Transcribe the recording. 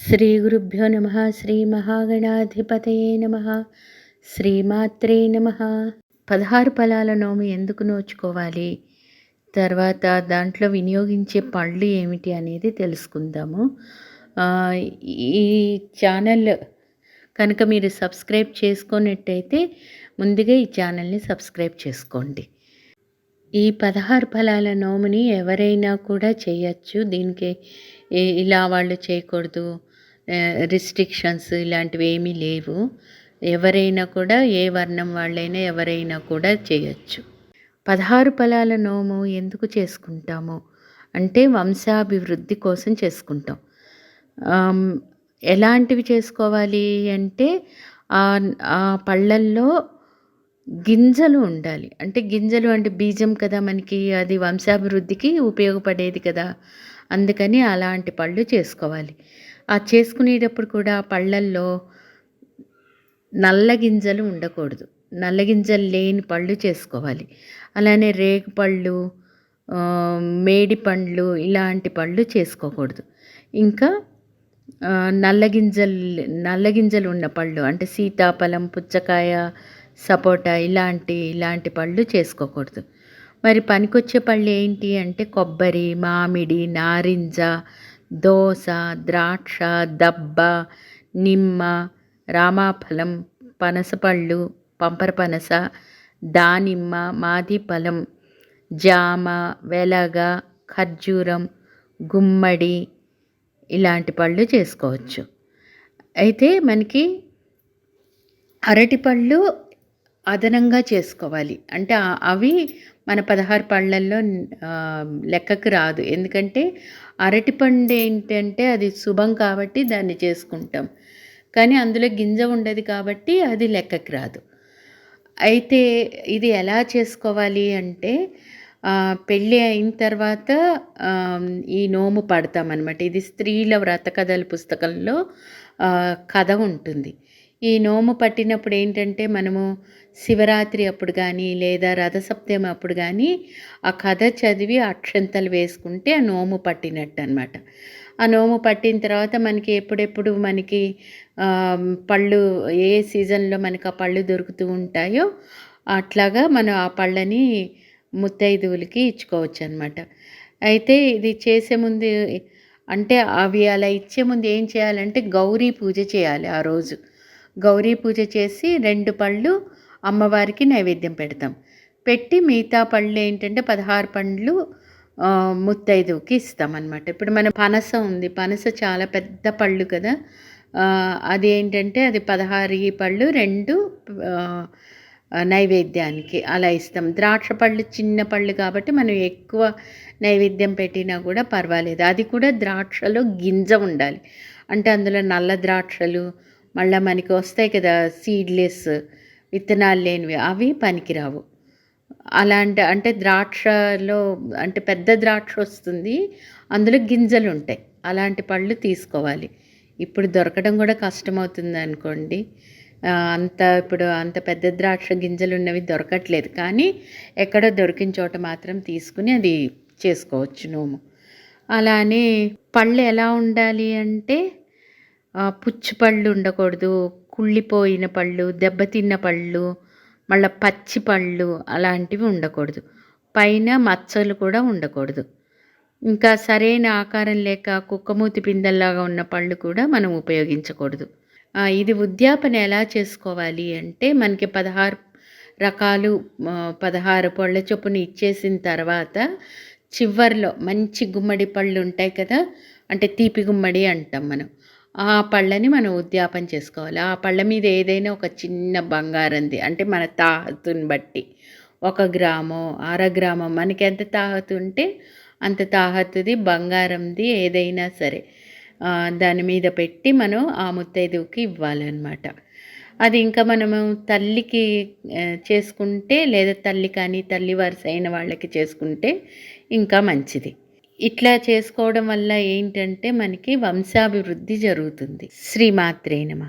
శ్రీ గురుభ్యో నమ శ్రీ మహాగణాధిపతయే నమ శ్రీమాత్రే నమ. పదహారు ఫలాల నోము ఎందుకు నోచుకోవాలి? తర్వాత దాంట్లో వినియోగించే పళ్ళు ఏమిటి అనేది తెలుసుకుందాము. ఈ ఛానల్ కనుక మీరు సబ్స్క్రైబ్ చేసుకున్నట్టయితే ముందుగా ఈ ఛానల్ని సబ్స్క్రైబ్ చేసుకోండి. ఈ పదహారు ఫలాల నోముని ఎవరైనా కూడా చేయొచ్చు. దీనికి ఇలా వాళ్ళు చేయకూడదు. రిస్ట్రిక్షన్స్ ఇలాంటివి ఏమీ లేవు. ఎవరైనా కూడా ఏ వర్ణం వాళ్ళైనా ఎవరైనా కూడా చేయొచ్చు. పదహారు ఫలాల నోము ఎందుకు చేసుకుంటాము? అంటే వంశాభివృద్ధి కోసం చేసుకుంటాం. ఎలాంటివి చేసుకోవాలి అంటే ఆ పళ్ళల్లో గింజలు ఉండాలి. అంటే గింజలు అంటే బీజం కదా మనకి అది వంశాభివృద్ధికి ఉపయోగపడేది కదా. అందుకని అలాంటి పళ్ళు చేసుకోవాలి. ఆ చేసుకునేటప్పుడు కూడా పళ్ళల్లో నల్ల గింజలు ఉండకూడదు. నల్ల గింజలు లేని పళ్ళు చేసుకోవాలి. అలానే రేగు పళ్ళు మేడి పండ్లు ఇలాంటి పళ్ళు చేసుకోకూడదు. ఇంకా నల్ల గింజలు నల్ల గింజలు ఉన్న పళ్ళు అంటే సీతాఫలం పుచ్చకాయ సపోటా ఇలాంటి ఇలాంటి పళ్ళు చేసుకోకూడదు. మరి పనికొచ్చే పళ్ళు ఏంటి అంటే కొబ్బరి మామిడి నారింజ దోస ద్రాక్ష దబ్బ నిమ్మ రామాఫలం పనసపళ్ళు పంపర పనస దానిమ్మ మాదిఫలం జామ వెలగ ఖర్జూరం గుమ్మడి ఇలాంటి పళ్ళు చేసుకోవచ్చు. అయితే మనకి అరటిపళ్ళు అదనంగా చేసుకోవాలి. అంటే అవి మన పదహారు పళ్ళల్లో లెక్కకు రాదు. ఎందుకంటే అరటిపండు ఏంటంటే అది శుభం కాబట్టి దాన్ని చేసుకుంటాం. కానీ అందులో గింజ ఉండదు కాబట్టి అది లెక్కకి రాదు. అయితే ఇది ఎలా చేసుకోవాలి అంటే పెళ్ళి అయిన తర్వాత ఈ నోము పడతామన్నమాట. ఇది స్త్రీల వ్రత కథల పుస్తకంలో కథ ఉంటుంది. ఈ నోము పట్టినప్పుడు ఏంటంటే మనము శివరాత్రి అప్పుడు కానీ లేదా రథసప్తమి అప్పుడు కానీ ఆ కథ చదివి అక్షంతలు వేసుకుంటే ఆ నోము పట్టినట్టు అనమాట ఆ నోము పట్టిన తర్వాత మనకి ఎప్పుడెప్పుడు మనకి పళ్ళు ఏ సీజన్లో మనకి ఆ పళ్ళు దొరుకుతూ ఉంటాయో అట్లాగా మనం ఆ పళ్ళని ముత్తైదువులకి ఇచ్చుకోవచ్చు అనమాట అయితే ఇది చేసే ముందు అంటే అవి అలా ఇచ్చే ముందు ఏం చేయాలంటే గౌరీ పూజ చేయాలి ఆ రోజు. గౌరీ పూజ చేసి రెండు పళ్ళు అమ్మవారికి నైవేద్యం పెడతాం. పెట్టి మిగతా పళ్ళు ఏంటంటే పదహారు పండ్లు ముత్తైదుకి ఇస్తామన్నమాట. ఇప్పుడు మన పనస ఉంది. పనస చాలా పెద్ద పళ్ళు కదా. అది ఏంటంటే అది పదహారు పళ్ళు రెండు నైవేద్యానికి అలా ఇస్తాం. ద్రాక్ష పళ్ళు చిన్న పళ్ళు కాబట్టి మనం ఎక్కువ నైవేద్యం పెట్టినా కూడా పర్వాలేదు. అది కూడా ద్రాక్షలో గింజ ఉండాలి. అంటే అందులో నల్ల ద్రాక్షలు మళ్ళీ మనకి వస్తాయి కదా సీడ్లెస్ విత్తనాలు లేనివి అవి పనికిరావు. అలాంటి అంటే ద్రాక్షలో అంటే పెద్ద ద్రాక్ష వస్తుంది అందులో గింజలు ఉంటాయి. అలాంటి పళ్ళు తీసుకోవాలి. ఇప్పుడు దొరకడం కూడా కష్టమవుతుంది అనుకోండి. అంత ఇప్పుడు అంత పెద్ద ద్రాక్ష గింజలు ఉన్నవి దొరకట్లేదు. కానీ ఎక్కడో దొరికిన చోట మాత్రం తీసుకుని అది చేసుకోవచ్చు నోము అలానే పళ్ళు ఎలా ఉండాలి అంటే పుచ్చిపళ్ళు ఉండకూడదు కుళ్ళిపోయిన పళ్ళు దెబ్బతిన్న పళ్ళు మళ్ళీ పచ్చి పళ్ళు అలాంటివి ఉండకూడదు. పైన మచ్చలు కూడా ఉండకూడదు. ఇంకా సరైన ఆకారం లేక కుక్కమూతి పిందల్లాగా ఉన్న పళ్ళు కూడా మనం ఉపయోగించకూడదు. ఇది ఉద్యాపన ఎలా చేసుకోవాలి అంటే మనకి పదహారు రకాలు పదహారు పళ్ళ చొప్పున ఇచ్చేసిన తర్వాత చివర్లో మంచి గుమ్మడి పళ్ళు ఉంటాయి కదా అంటే తీపి గుమ్మడి అంటాం మనం. ఆ పళ్ళని మనం ఉద్యాపన చేసుకోవాలి. ఆ పళ్ళ మీద ఏదైనా ఒక చిన్న బంగారంది అంటే మన తాహతుని బట్టి ఒక గ్రామం అర గ్రామం మనకి ఎంత తాహతు ఉంటే అంత తాహతుది బంగారంది ఏదైనా సరే దాని మీద పెట్టి మనం ఆ ముత్తైదువుకి ఇవ్వాలన్నమాట. అది ఇంకా మనము తల్లికి చేసుకుంటే లేదా తల్లి కానీ తల్లి వరుస అయిన వాళ్ళకి చేసుకుంటే ఇంకా మంచిది. ఇట్లా చేసుకోవడం వల్ల ఏంటంటే మనకి వంశాభివృద్ధి జరుగుతుంది. శ్రీమాత్రే నమ.